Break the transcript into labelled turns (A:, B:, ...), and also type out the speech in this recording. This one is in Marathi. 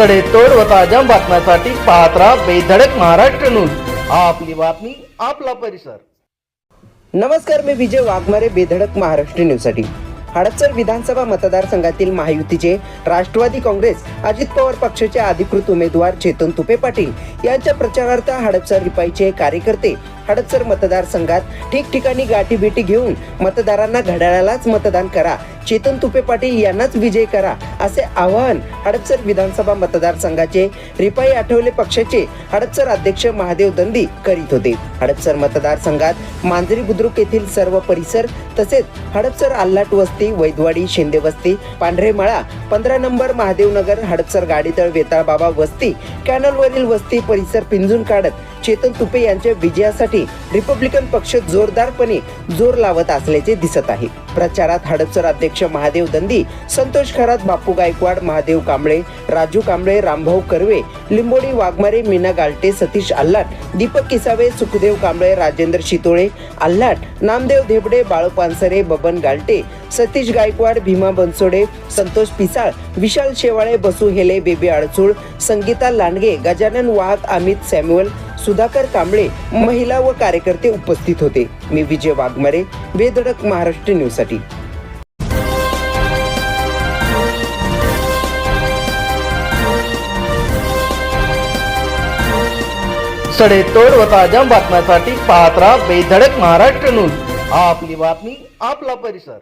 A: सडेतोड व ताज्या बातम्यांसाठी पाहत राहा बेधडक महाराष्ट्र न्यूज. आपली बातमी आपला परिसर.
B: नमस्कार मी विजय वाघमारे बेधडक महाराष्ट्र न्यूजसाठी. हडपसर विधानसभा मतदारसंघातील महायुतीचे राष्ट्रवादी काँग्रेस अजित पवार पक्षाचे अधिकृत उमेदवार चेतन तुपे पाटील यांच्या प्रचारार्थ हडपसर रिपाईचे कार्यकर्ते हडपसर मतदारसंघात ठिकठिकाणी गाठीभेटी घेऊन मतदारांना घड्याळालाच मतदान करा. चेतन तुपे पाटील यांनाच विजय करा असे आवाहन हडपसर विधानसभा मतदारसंघाचे रिपाई आठवले पक्षाचे हडपसर अध्यक्ष महादेव दंदी करीत होते. हडपसर मतदारसंघात मांजरी बुद्रुक येथील सर्व परिसर तसेच हडपसर आल्लाट वस्ती वैदवाडी शिंदे वस्ती पांढरेमाळा पंधरा नंबर महादेवनगर हडपसर गाडीतळ वेताळबाबा वस्ती कॅनलवरील वस्ती परिसर पिंजून काढत चेतन तुपे यांच्या विजयासाठी रिपब्लिकन पक्ष जोरदारपणे जोर लावत असल्याचे दिसत आहे. प्रचारात हडपसर अध्यक्ष महादेव दंदी संतोष खरात बापू गायकवाड महादेव कांबळे राजू कांबळे रामभाऊ कर्वे लिंबोडी वाघमारे मीना गालटे सतीश आल्हाट दीपक किसावे सुखदेव कांबळे राजेंद्र शितोळे आल्हाट नामदेव धेबडे बाळू पानसरे बबन गालटे सतीश गायकवाड भीमा बनसोडे संतोष पिसाळ विशाल शेवाळे बसू हेले बेबी अडचूळ संगीता लांडगे गजानन वाहक अमित सॅम्युअल सुधाकर कांबळे महिला व कार्यकर्ते उपस्थित होते. मी विजय वाघमारे बेधडक महाराष्ट्र न्यूजसाठी
A: सडेतोड व ताज्या बातम्यांसाठी पाहत राहा बेधडक महाराष्ट्र न्यूज. आपली बातमी आपला परिसर.